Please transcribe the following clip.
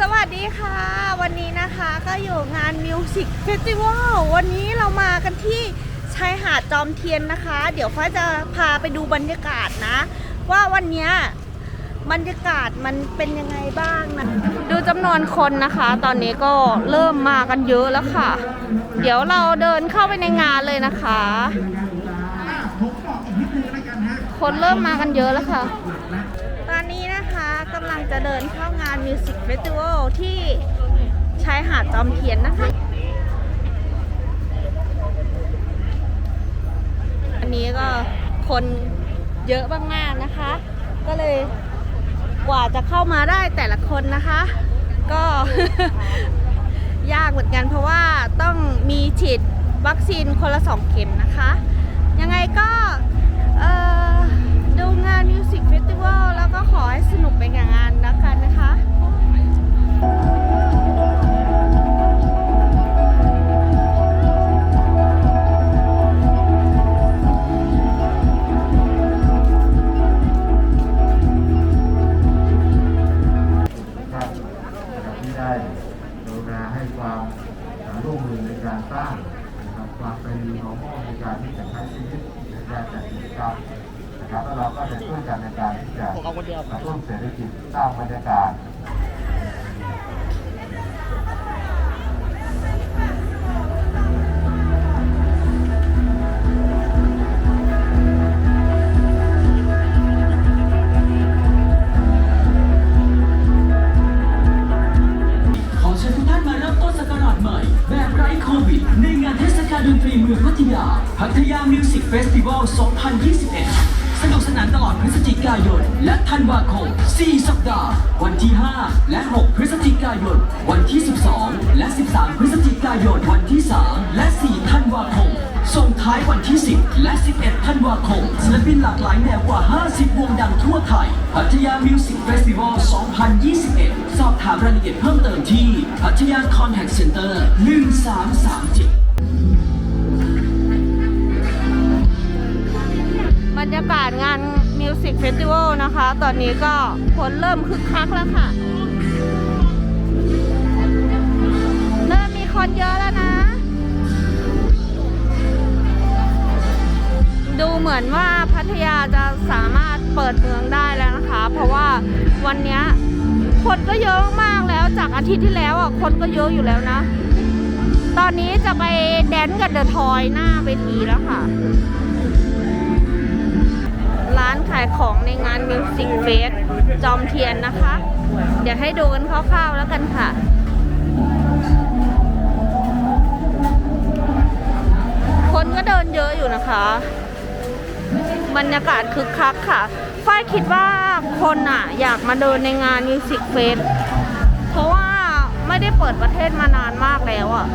สวัสดีค่ะ วันนี้นะคะก็อยู่งานมิวสิกเฟสติวัลวันนี้เรามากันที่ชายหาดจอมเทียนนะคะ เดี๋ยวฟ้าจะพาไปดูบรรยากาศนะ ว่าวันนี้บรรยากาศมันเป็นยังไงบ้างนะดูจำนวนคนนะคะ ตอนนี้ก็เริ่มมากันเยอะแล้วค่ะ เดี๋ยวเราเดินเข้าไปในงานเลยนะคะ คนเริ่มมากันเยอะแล้วค่ะ ตอนนี้นะคะ กำลังจะเดินเข้างานมิวสิกเฟสติวัลที่ชายหาดจอมเทียนนะคะ อันนี้ก็คนเยอะมากๆนะคะ ก็เลยกว่าจะเข้ามาได้แต่ละคนนะคะ ก็ยากเหมือนกันเพราะว่าต้องมีฉีดวัคซีนคนละสองเข็มนะคะ ยังไงก็ดูงานมิวสิกเฟสติวัลแล้วก็ขอให้ ณาให้ความร่วมมือในการสร้างนะครับความเป็นของห้องในการที่จะใช้ชีวิตในการจัดกิจกรรมนะครับแล้วเราก็จะช่วยกันในการที่จะกระตุ้นเศรษฐกิจสร้างบรรยากาศ ในงานเทศกาลดนตรีเมืองพัทยา พัทยามิวสิกเฟสติวัล 2021 สนุกสนานตลอดพฤศจิกายน และธันวาคม 4 สัปดาห์ วันที่ 5 และ 6 พฤศจิกายน วันที่ 12 13พฤศจิกายนวันที่ 3 และ 4 ธันวาคม ส่งท้ายวันที่ 10 และ 11 ธันวาคมศิลปินหลากหลายแนวกว่า 50 วงดังทั่วไทย พัทยามิวสิกเฟสติวัล 2021 สอบถามรายละเอียดเพิ่มเติมที่ พัทยาคอนแทคเซ็นเตอร์ 1337บรรยากาศงานมิวสิกเฟสติวัลนะคะ ตอนนี้ก็คนเริ่มคึกคักแล้วค่ะ คนเยอะแล้วนะ ดูเหมือนว่าพัทยาจะสามารถเปิดเมืองได้แล้วนะคะ เพราะว่าวันนี้คนก็เยอะมากแล้วจากอาทิตย์ที่แล้วอะคนก็เยอะอยู่แล้วนะ ตอนนี้จะไปแดนกับเดอะทอยหน้าเวทีแล้วค่ะ ร้านขายของในงานมิวสิกเฟสจอมเทียนนะคะ เดี๋ยวให้ดูกันคร่าวๆแล้วกันค่ะ ก็เดินเยอะอยู่นะคะ บรรยากาศคึกคักค่ะ ฝ้ายคิดว่าคนอะ อยากมาเดินในงานมิวสิกเฟสเพราะว่าไม่ได้เปิดประเทศมานานมากแล้วอะ